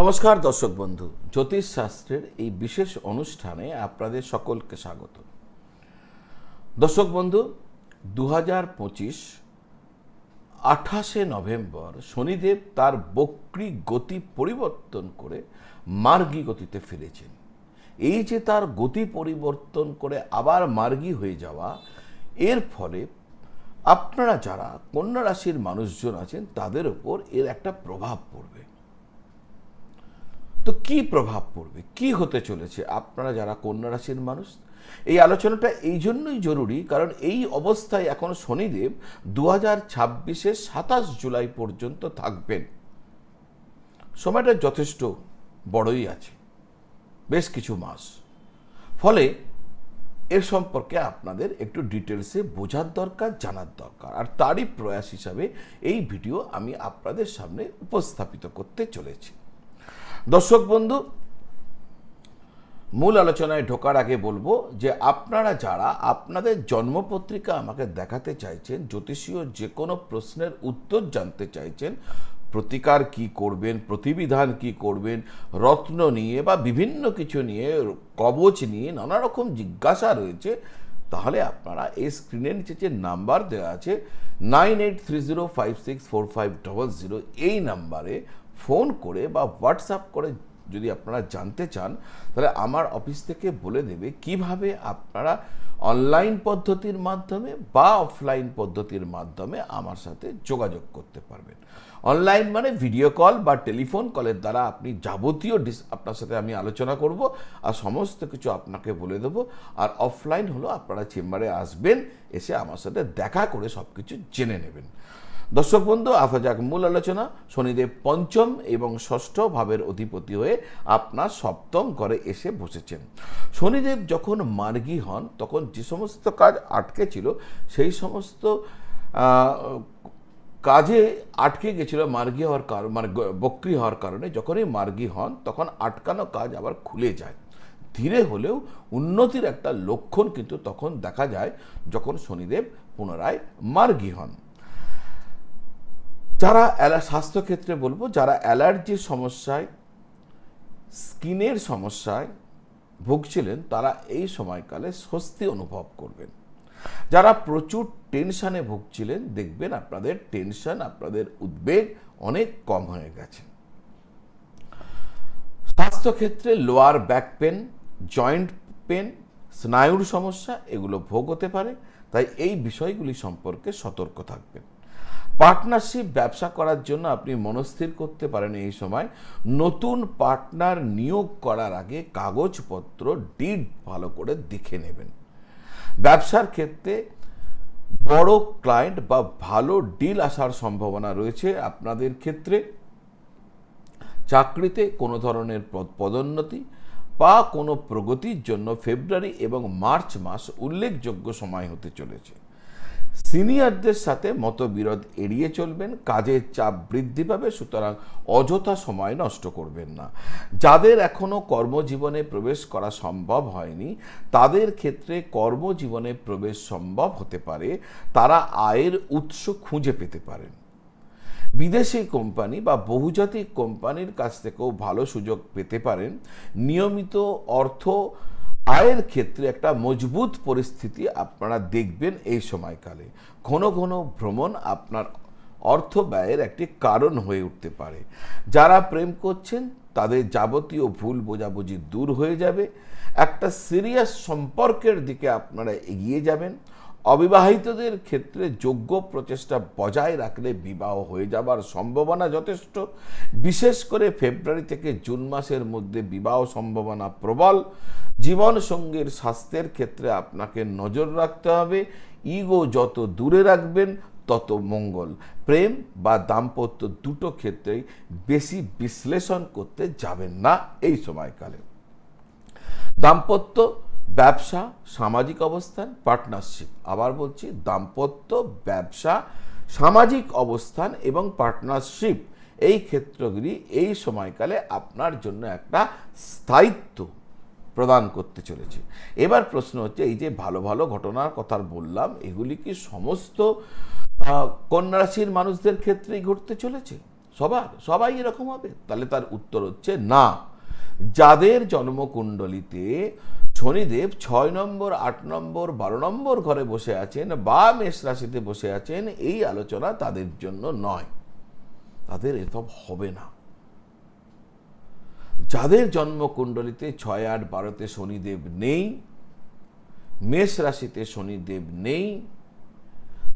নমস্কার দর্শক বন্ধু জ্যোতিষ শাস্ত্রের এই বিশেষ অনুষ্ঠানে আপনাদের সকলকে স্বাগত। দর্শক বন্ধু দু হাজার পঁচিশ আঠাশে নভেম্বর শনিদেব তার বক্রি গতি পরিবর্তন করে মার্গী গতিতে ফিরেছেন। এই যে তার গতি পরিবর্তন করে আবার মার্গী হয়ে যাওয়া, এর ফলে আপনারা যারা কন্যা রাশির মানুষজন আছেন, তাদের ওপর এর একটা প্রভাব পড়বে। তো কি প্রভাব পড়বে? কি হতে চলেছে? আপনারা যারা কন্যা রাশির মানুষ, এই আলোচনাটা এই জন্যই জরুরি, কারণ এই অবস্থায় এখন শনিদেব দু হাজার ছাব্বিশে সাতাশ জুলাই পর্যন্ত থাকবেন। সময়টা যথেষ্ট বড়ই আছে, বেশ কিছু মাস। ফলে এর সম্পর্কে আপনাদের একটু ডিটেলসে বোঝার দরকার, জানার দরকার। আর তারই প্রয়াস হিসাবে এই ভিডিও আমি আপনাদের সামনে উপস্থাপিত করতে চলেছি। দর্শক বন্ধু, মূল আলোচনায় ঢোকার আগে বলব যে আপনারা যারা আপনাদের জন্মপত্রিকা আমাকে দেখাতে চাইছেন, জ্যোতিষীয় যে কোনো প্রশ্নের উত্তর জানতে চাইছেন, প্রতিকার কি করবেন, প্রতিবিধান কি করবেন, রত্ন নিয়ে বা বিভিন্ন কিছু নিয়ে, কবচ নিয়ে নানা রকম জিজ্ঞাসা রয়েছে, তাহলে আপনারা এই স্ক্রিনের নিচে যে নাম্বার দেওয়া আছে, nine eight three zero five six four five double zero, এই নাম্বারে ফোন করে বা হোয়াটসঅ্যাপ করে যদি আপনারা জানতে চান, তাহলে আমার অফিস থেকে বলে দেবে কীভাবে আপনারা অনলাইন পদ্ধতির মাধ্যমে বা অফলাইন পদ্ধতির মাধ্যমে আমার সাথে যোগাযোগ করতে পারবেন। অনলাইন মানে ভিডিও কল বা টেলিফোন কলের দ্বারা আপনি যাবতীয় ডিস আপনার সাথে আমি আলোচনা করব আর সমস্ত কিছু আপনাকে বলে দেবো। আর অফলাইন হলো আপনারা চেম্বারে আসবেন, এসে আমার সাথে দেখা করে সব কিছু জেনে নেবেন। দর্শক বন্ধু আসা যাক মূল আলোচনা। শনিদেব পঞ্চম এবং ষষ্ঠ ভাবের অধিপতি হয়ে আপনার সপ্তম ঘরে এসে বসেছেন। শনিদেব যখন মার্গী হন, তখন যে সমস্ত কাজ আটকে ছিল, সেই সমস্ত কাজে আটকে গেছিল মার্গী হওয়ার কারণ মানে বক্রি হওয়ার কারণে। যখনই মার্গী হন, তখন আটকানো কাজ আবার খুলে যায়। ধীরে হলেও উন্নতির একটা লক্ষণ কিন্তু তখন দেখা যায়, যখন শনিদেব পুনরায় মার্গী হন। যারা স্বাস্থ্যক্ষেত্রে বলব, যারা অ্যালার্জির সমস্যায়, স্কিনের সমস্যায় ভুগছিলেন, তারা এই সময়কালে স্বস্তি অনুভব করবেন। যারা প্রচুর টেনশনে ভুগছিলেন, দেখবেন আপনাদের টেনশন, আপনাদের উদ্বেগ অনেক কম হয়ে গেছে। স্বাস্থ্যক্ষেত্রে lower back pain, joint pain, স্নায়ুর সমস্যা, এগুলো ভোগ হতে পারে। তাই এই বিষয়গুলি সম্পর্কে সতর্ক থাকবেন। পার্টনারশিপ ব্যবসা করার জন্য আপনি মনস্থির করতে পারেন এই সময়। নতুন পার্টনার নিয়োগ করার আগে কাগজপত্র ডিড ভালো করে দেখে নেবেন। ব্যবসার ক্ষেত্রে বড় ক্লায়েন্ট বা ভালো ডিল আসার সম্ভাবনা রয়েছে। আপনাদের ক্ষেত্রে চাকরিতে কোনো ধরনের পদ- পদোন্নতি বা কোনো প্রগতির জন্য ফেব্রুয়ারি এবং মার্চ মাস উল্লেখযোগ্য সময় হতে চলেছে। সিনিয়রদের সাথে মতবিরোধ এড়িয়ে চলবেন, কাজের চাপ বৃদ্ধি পাবে, সুতরাং অযথা সময় নষ্ট করবেন না। যাদের এখনও কর্মজীবনে প্রবেশ করা সম্ভব হয়নি, তাদের ক্ষেত্রে কর্মজীবনে প্রবেশ সম্ভব হতে পারে, তারা আয়ের উৎস খুঁজে পেতে পারেন। বিদেশি কোম্পানি বা বহুজাতিক কোম্পানির কাছ থেকেও ভালো সুযোগ পেতে পারেন। নিয়মিত অর্থ আয়ের ক্ষেত্রে একটা মজবুত পরিস্থিতি আপনারা দেখবেন এই সময়কালে। ঘন ঘন ভ্রমণ আপনার অর্থ ব্যয়ের একটি কারণ হয়ে উঠতে পারে। যারা প্রেম করছেন, তাদের যাবতীয় ভুল বোঝাবুঝি দূর হয়ে যাবে। একটা সিরিয়াস সম্পর্কের দিকে আপনারা এগিয়ে যাবেন। অবিবাহিতদের ক্ষেত্রে যোগ্য প্রচেষ্টা বজায় রাখলে বিবাহ হয়ে যাবার সম্ভাবনা যথেষ্ট। বিশেষ করে ফেব্রুয়ারি থেকে জুন মাসের মধ্যে বিবাহ সম্ভাবনা প্রবল। জীবনসঙ্গীর স্বাস্থ্যের ক্ষেত্রে আপনাকে নজর রাখতে হবে। ইগো যত দূরে রাখবেন, তত মঙ্গল। প্রেম বা দাম্পত্য দুটো ক্ষেত্রেই বেশি বিশ্লেষণ করতে যাবেন না এই সময়কালে। দাম্পত্য ব্যবসা সামাজিক অবস্থান পার্টনারশিপ আবার বলছি দাম্পত্য ব্যবসা সামাজিক অবস্থান এবং পার্টনারশিপ এই ক্ষেত্রগুলি এই সময়কালে আপনার জন্য একটা স্থায়িত্ব প্রদান করতে চলেছে। এবার প্রশ্ন হচ্ছে এই যে ভালো ভালো ঘটনার কথা বললাম এগুলি কি সমস্ত আহ, কন্যা রাশির মানুষদের ক্ষেত্রেই ঘটতে চলেছে? সবার সবাই এরকম হবে? তাহলে তার উত্তর হচ্ছে না। যাদের জন্মকুণ্ডলিতে শনিদেব ছয় নম্বর, আট নম্বর, বারো নম্বর ঘরে বসে আছেন বা মেষ রাশিতে বসে আছেন, এই আলোচনা তাদের জন্য নয়। তাদের এসব হবে না। যাদের জন্মকুণ্ডলিতে ছয়, আট, বারোতে শনিদেব নেই, মেষ রাশিতে শনিদেব নেই,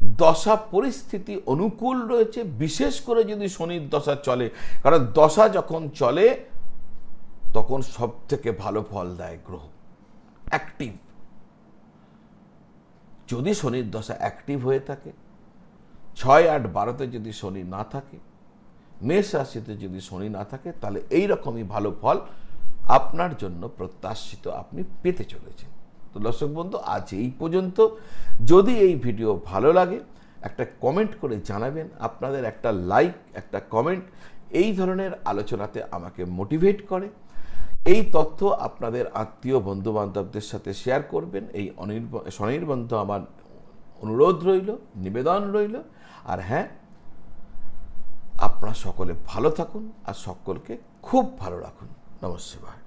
দশা পরিস্থিতি অনুকূল রয়েছে, বিশেষ করে যদি শনির দশা চলে। কারণ দশা যখন চলে তখন সব থেকে ভালো ফল দেয় গ্রহ অ্যাক্টিভ যদি শনির দশা অ্যাক্টিভ হয়ে থাকে, ছয় আট বারোতে যদি শনি না থাকে, মেষ রাশিতে যদি শনি না থাকে, তাহলে এই রকমই ভালো ফল আপনার জন্য প্রত্যাশিত আপনি পেতে চলেছেন। তো দর্শক বন্ধু, আজ এই পর্যন্ত। যদি এই ভিডিও ভালো লাগে, একটা কমেন্ট করে জানাবেন, আপনাদের একটা লাইক একটা কমেন্ট এই ধরনের আলোচনাতে আমাকে মোটিভেট করে। এই তথ্য আপনাদের আত্মীয় বন্ধু বান্ধবদের সাথে শেয়ার করবেন। এই স্বনির্বন্ধ আমার অনুরোধ রইল, নিবেদন রইল। আর হ্যাঁ আপনারা সকলে ভালো থাকুন আর সকলকে খুব ভালো রাখুন। নমস্কার।